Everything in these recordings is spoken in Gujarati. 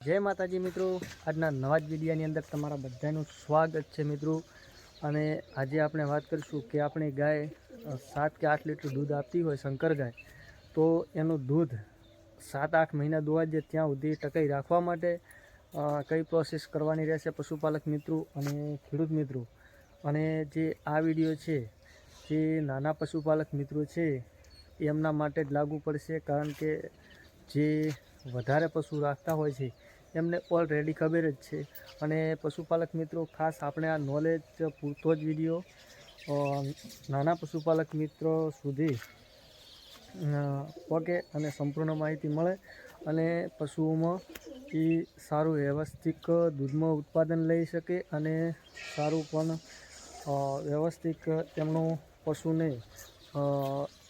જય માતાજી મિત્રો. આજના નવા જ વિડીયોની અંદર તમારા બધાનું સ્વાગત છે મિત્રો. અને આજે આપણે વાત કરીશું કે આપણી ગાય સાત કે આઠ લીટર દૂધ આપતી હોય શંકર ગાય, તો એનું દૂધ સાત આઠ મહિના દોવા જે ત્યાં સુધી ટકાઈ રાખવા માટે કઈ પ્રોસેસ કરવાની રહેશે પશુપાલક મિત્રો અને ખેડૂત મિત્રો. અને જે આ વીડિયો છે, જે નાના પશુપાલક મિત્રો છે, એમના માટે જ લાગુ પડશે કારણ કે જે વધારે પશુ રાખતા હોય છે. એમને ઓલરેડી ખબર જ છે. અને પશુપાલક મિત્રો, ખાસ આપણે આ નોલેજ પૂરતો જ વીડિયો નાના પશુપાલક મિત્રો સુધી પકે અને સંપૂર્ણ માહિતી મળે અને પશુઓમાં એ સારું વ્યવસ્થિત દૂધમાં ઉત્પાદન લઈ શકે અને સારું પણ વ્યવસ્થિત તેમનું પશુને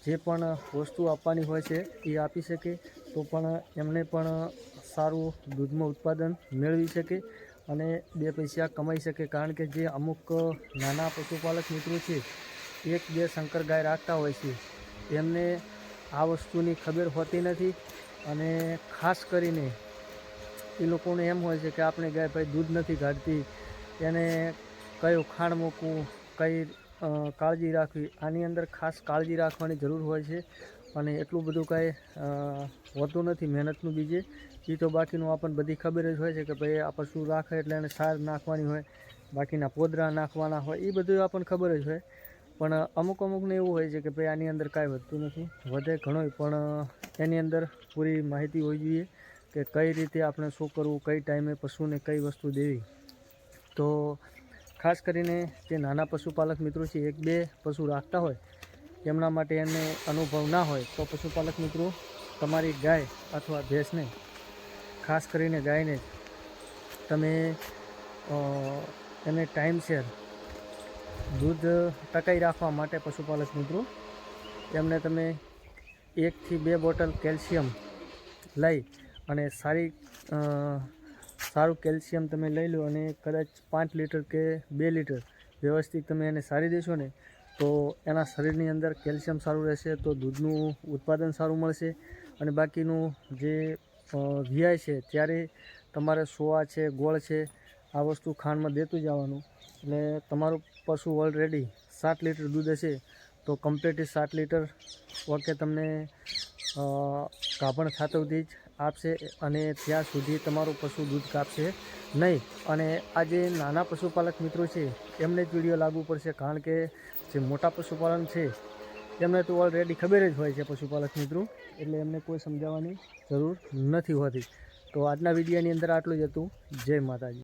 જે પણ વસ્તુ આપવાની હોય છે એ આપી શકે, તો પણ એમને પણ સારું દૂધમાં ઉત્પાદન મેળવી શકે અને બે પૈસા કમાઈ શકે. કારણ કે જે અમુક નાના પશુપાલક મિત્રો છે, એક બે શંકર ગાય રાખતા હોય છે, એમને આ વસ્તુની ખબર હોતી નથી અને ખાસ કરીને એ લોકોને એમ હોય છે કે આપણે ગાય ભાઈ દૂધ નથી કાઢતી, એને કયો ખાંડ મૂકવું, કઈ કાળજી રાખવી. આની અંદર ખાસ કાળજી રાખવાની જરૂર હોય છે. અને એટલું બધું કાંઈ હોતું નથી મહેનતનું બીજે. એ તો બાકીનું આપણને બધી ખબર જ હોય છે કે ભાઈ આ પશુ રાખે એટલે એને સાર નાખવાની હોય, બાકીના પોદરા નાખવાના હોય એ બધું આપણને ખબર જ હોય. પણ અમુક અમુકને એવું હોય છે કે ભાઈ આની અંદર કાંઈ વધતું નથી. વધે ઘણોય, પણ એની અંદર પૂરી માહિતી હોવી જોઈએ કે કઈ રીતે આપણે શું કરવું, કઈ ટાઈમે પશુને કઈ વસ્તુ દેવી. તો ખાસ કરીને જે નાના પશુપાલક મિત્રો છે, એક બે પશુ રાખતા હોય એમના માટે એને અનુભવ ના હોય, તો પશુપાલક મિત્રો, તમારી ગાય અથવા ભેંસને, ખાસ કરીને ગાયને, તમે એને ટાઈમસેર દૂધ ટકાઈ રાખવા માટે પશુપાલક મિત્રો એમને તમે એકથી બે બોટલ કેલ્શિયમ લઈ અને સારી સારું કેલ્શિયમ તમે લઈ લો અને કદાચ પાંચ લીટર કે બે લીટર વ્યવસ્થિત તમે એને સારી દેશો ને, તો એના શરીરની અંદર કેલ્શિયમ સારું રહેશે, તો દૂધનું ઉત્પાદન સારું મળશે. અને બાકીનું જે વ્યાય છે ત્યારે તમારે સોવા છે, ગોળ છે, આ વસ્તુ ખાંડમાં દેતું જવાનું. એટલે તમારું પશુ ઓલરેડી સાત લીટર દૂધ હશે, તો કમ્પ્લીટ સાત લીટર ઓકે તમને ગાભણ ખાતવથી જ આપશે અને ત્યાં સુધી તમારું પશુ દૂધ કાપશે નહીં. અને આ જે નાના પશુપાલક મિત્રો છે, એમને જ વીડિયો લાગુ પડશે કારણ કે જે મોટા પશુપાલન છે, એમને તો ઓલરેડી ખબર જ હોય છે પશુપાલક મિત્રો, એટલે એમને કોઈ સમજાવવાની જરૂર નથી હોતી. તો આજના વિડીયોની અંદર આટલું જ હતું. જય માતાજી.